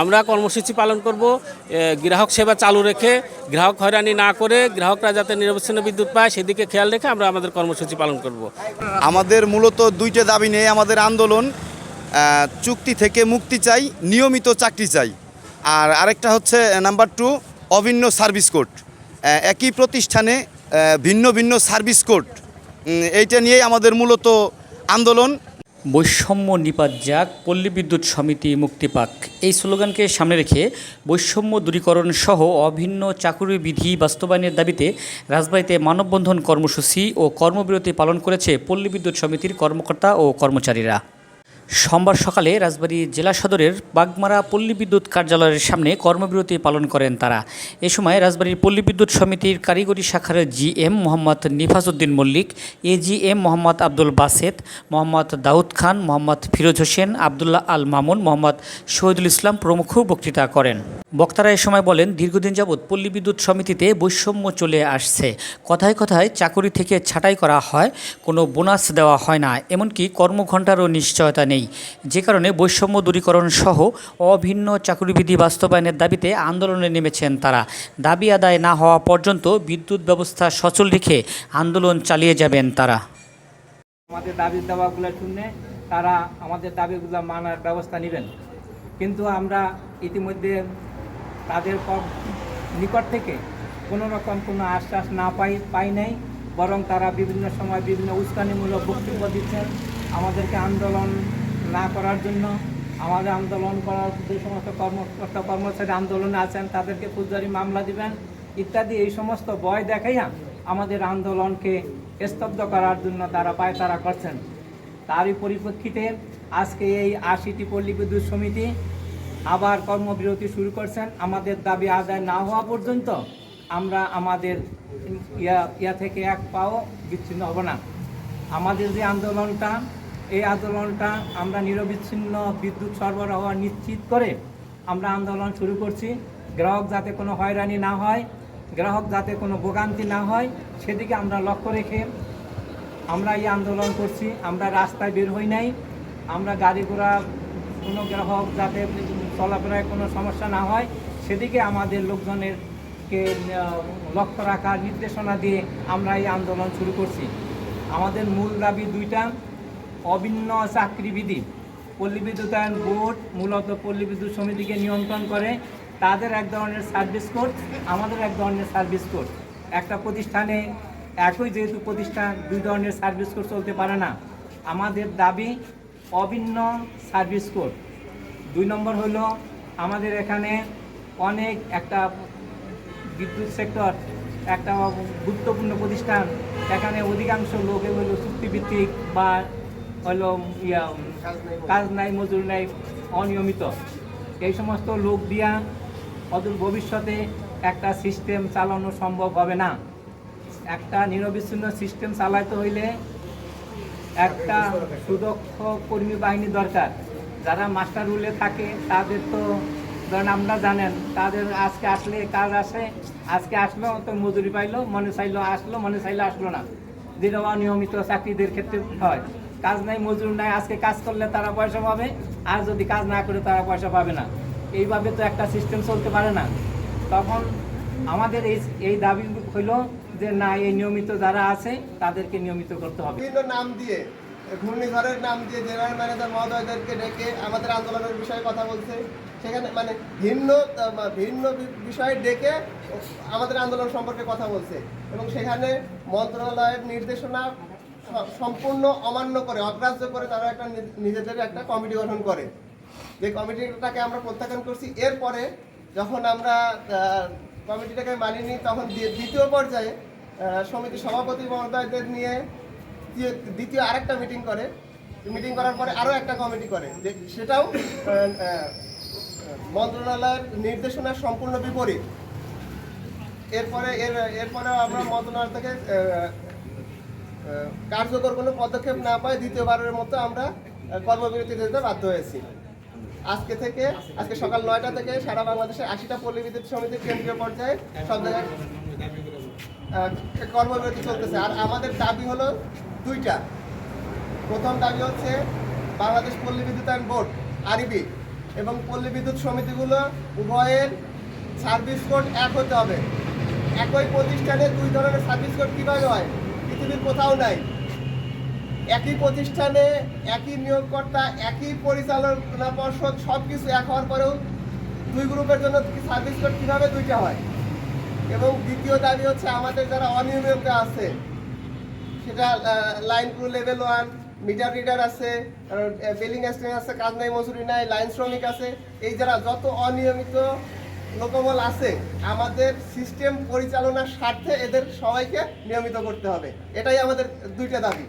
আমরা কর্মসূচি পালন করব গ্রাহক সেবা চালু রেখে গ্রাহক হয়রানি না করে গ্রাহকরা যাতে নিরবচ্ছিন্ন বিদ্যুৎ পায় সেদিকে খেয়াল রেখে আমরা আমাদের কর্মসূচি পালন করব। আমাদের মূলত দুইটা দাবি নিয়ে আমাদের আন্দোলন চুক্তি থেকে মুক্তি চাই নিয়মিত চাকরি চাই। আর আরেকটা হচ্ছে নাম্বার টু অভিন্ন সার্ভিস আহ, একই প্রতিষ্ঠানে ভিন্ন ভিন্ন সার্ভিস উম, এইটা নিয়েই আমাদের মূলত আন্দোলন। বৈষম্য নিপাত যাক, পল্লী বিদ্যুৎ সমিতি মুক্তি পাক। এই স্লোগানকে সামনে রেখে বৈষম্য দূরীকরণ সহ অভিন্ন চাকুরি বিধি বাস্তবায়নের দাবিতে রাজবাড়ীতে মানববন্ধন কর্মসূচি ও কর্মবিরতি পালন করেছে পল্লী বিদ্যুৎ সমিতির কর্মকর্তা ও কর্মচারীরা। সোমবার সকালে রাজবাড়ী জেলা সদরের বাগমারা পল্লী বিদ্যুৎ কার্যালয়ের সামনে কর্মবিরতি পালন করেন তারা। এ সময় রাজবাড়ীর পল্লী বিদ্যুৎ সমিতির কারিগরি শাখার জিএম মোহাম্মদ নিফাজউদ্দিন মল্লিক, এজিএম মোহাম্মদ আব্দুল বাসেত মোহাম্মদ দাউদ খান, মোহাম্মদ ফিরোজ হোসেন, আবদুল্লাহ আল মামুন, মোহাম্মদ শহীদুল ইসলাম প্রমুখ বক্তৃতা করেন। বক্তারা এ সময় বলেন, দীর্ঘদিন যাবৎ পল্লী বিদ্যুৎ সমিতিতে বৈষম্য চলে আসছে। কথায় কথায় চাকরি থেকে ছাঁটাই করা হয়, কোনো বোনাস দেওয়া হয় না, এমনকি কর্মঘণ্টারও নিশ্চয়তা নেই। যে কারণে বৈষম্য দূরীকরণ সহ অভিন্ন চাকরিবিধি বাস্তবায়নের দাবিতে আন্দোলনে নেমেছেন তারা। দাবি আদায় না হওয়া পর্যন্ত বিদ্যুৎ ব্যবস্থা সচল রেখে আন্দোলন চালিয়ে যাবেন তারা। আমাদের দাবি দাওয়াগুলো শুনে তারা আমাদের দাবিগুলো মানার ব্যবস্থা নেবেন। কিন্তু আমরা ইতিমধ্যে তাদের নিকট থেকে কোনো রকম কোনো আশ্বাস না পাই পাই নাই। বরং তারা বিভিন্ন সময় বিভিন্ন উস্কানিমূলক বক্তব্য দিচ্ছেন। আমাদেরকে আন্দোলন না করার জন্য আমাদের আন্দোলন করার যে সমস্ত কর্মকর্তা কর্মচারী আন্দোলনে আছেন, তাদেরকে ফৌজদারি মামলা দিবেন, ইত্যাদি, এই সমস্ত ভয় দেখাইয়া আমাদের আন্দোলনকে স্তব্ধ করার জন্য তারা পায়তারা করছেন। তারই পরিপ্রেক্ষিতে আজকে এই আশিটি পল্লী বিদ্যুৎ সমিতি আবার কর্মবিরতি শুরু করছেন। আমাদের দাবি আদায় না হওয়া পর্যন্ত আমরা আমাদের ইয়া ইয়া থেকে এক পাও বিচ্ছিন্ন হব না। আমাদের যে আন্দোলনটা এই আন্দোলনটা আমরা নিরবিচ্ছিন্ন বিদ্যুৎ সরবরাহ নিশ্চিত করে আমরা আন্দোলন শুরু করছি। গ্রাহক যাতে কোনো হয়রানি না হয়, গ্রাহক যাতে কোনো ভোগান্তি না হয়, সেদিকে আমরা লক্ষ্য রেখে আমরা এই আন্দোলন করছি। আমরা রাস্তায় বের হই নাই। আমরা গাড়ি ঘোড়া, কোনো গ্রাহক যাতে চলাফেরায় কোনো সমস্যা না হয়, সেদিকে আমাদের লোকজনের কে লক্ষ্য রাখার নির্দেশনা দিয়ে আমরা এই আন্দোলন শুরু করছি। আমাদের মূল দাবি দুইটা। অভিন্ন চাকরিবিধি। পল্লী বিদ্যুতায়ন বোর্ড মূলত পল্লী বিদ্যুৎ সমিতিকে নিয়ন্ত্রণ করে। তাদের এক ধরনের সার্ভিস কোড, আমাদের এক ধরনের সার্ভিস কোড। একটা প্রতিষ্ঠানে একই যেহেতু প্রতিষ্ঠান, দুই ধরনের সার্ভিস কোড চলতে পারে না। আমাদের দাবি অভিন্ন সার্ভিস কোড। দুই নম্বর হলো আমাদের এখানে অনেক একটা বিদ্যুৎ সেক্টর, একটা গুরুত্বপূর্ণ প্রতিষ্ঠান। এখানে অধিকাংশ লোক হলো চুক্তিভিত্তিক বা হলো ইয়া কাজ নাই মজুর নাই অনিয়মিত। এই সমস্ত লোক দিয়া অদূর ভবিষ্যতে একটা সিস্টেম চালানো সম্ভব হবে না। একটা নিরবিচ্ছিন্ন সিস্টেম চালাতে হইলে একটা সুদক্ষ কর্মী বাহিনী দরকার। যারা মাস্টার রুলে থাকে, তাদের তো ধরেন আপনারা জানেন, তাদের আজকে আসলে কাজ আসে, আজকে আসলো, তো মজুরি পাইলো, মনে চাইলো আসলো, মনে চাইলো আসলো না। যেটা অনিয়মিত চাকরিদের ক্ষেত্রে হয়। কাজ নাই, মজুর নাই, আজকে কাজ করলে তারা পয়সা পাবে, আর যদি কাজ না করে তারা পয়সা পাবে না। এইভাবে তো একটা সিস্টেম চলতে পারে না। তখন আমাদের এই এই দাবি হইল যে না, এই নিয়মিত যারা আছে, তাদেরকে নিয়মিত করতে হবে। বিভিন্ন নাম দিয়ে, ঘূর্ণিঝড়ের নাম দিয়ে জেনারেল ম্যানেজার মহোদয়দেরকে ডেকে আমাদের আন্দোলনের বিষয়ে কথা বলছে। সেখানে মানে ভিন্ন ভিন্ন বিষয়ে ডেকে আমাদের আন্দোলন সম্পর্কে কথা বলছে। এবং সেখানে মন্ত্রণালয়ের নির্দেশনা সম্পূর্ণ অমান্য করে, অগ্রাহ্য করে তারা একটা নিজেদের একটা কমিটি গঠন করে। যে কমিটিটাকে আমরা প্রত্যাখ্যান করছি, এরপরে যখন আমরা কমিটিটাকে মানিনি তখন দ্বি- দ্বিতীয় পর্যায়ে সমিতি সভাপতি মহোদয়দের নিয়ে দ্বিতীয়- আরেকটা মিটিং করে। মিটিং করার পরে আরও একটা কমিটি করে, যে সেটাও মন্ত্রণালয়ের নির্দেশনার সম্পূর্ণ বিপরীত। এরপরে এর এরপরে আমরা মন্ত্রণালয় থেকে কার্যকর কোনো পদক্ষেপ না পাই দ্বিতীয়বারের মতো আমরা কর্মবিরতি দিতে বাধ্য হয়েছি। আজকে থেকে, আজকে সকাল নয়টা থেকে সারা বাংলাদেশে আশিটা পল্লী বিদ্যুৎ সমিতির কেন্দ্রীয় পর্যায়ে সব জায়গায় কর্মবিরতি চলতেছে। আর আমাদের দাবি হলো দুইটা। প্রথম দাবি হচ্ছে বাংলাদেশ পল্লী বিদ্যুতায়ন বোর্ড আরবি এবং পল্লী বিদ্যুৎ সমিতিগুলো উভয়ের সার্ভিস কোড এক হতে হবে। একই প্রতিষ্ঠানে দুই ধরনের সার্ভিস কোড কীভাবে হয়? পৃথিবীর কোথাও নাই। একই প্রতিষ্ঠানে, একই নিয়োগকর্তা, একই পরিচালনা পর্ষদ সব কিছু এক হওয়ার পরেও দুই গ্রুপের জন্য সার্ভিস কোড কীভাবে দুইটা হয়? এবং দ্বিতীয় দাবি হচ্ছে আমাদের যারা অনিয়মিত আছে, সেটা line crew level one meter reader আছে বিলিং অ্যাসিস্ট্যান্ট আছে, কাজ নাই, মজুরি নাই লাইন শ্রমিক আছে, এই যারা যত অনিয়মিত লোকবল আছে, আমাদের সিস্টেম পরিচালনার স্বার্থে এদের সবাইকে নিয়মিত করতে হবে। এটাই আমাদের দুইটা দাবি।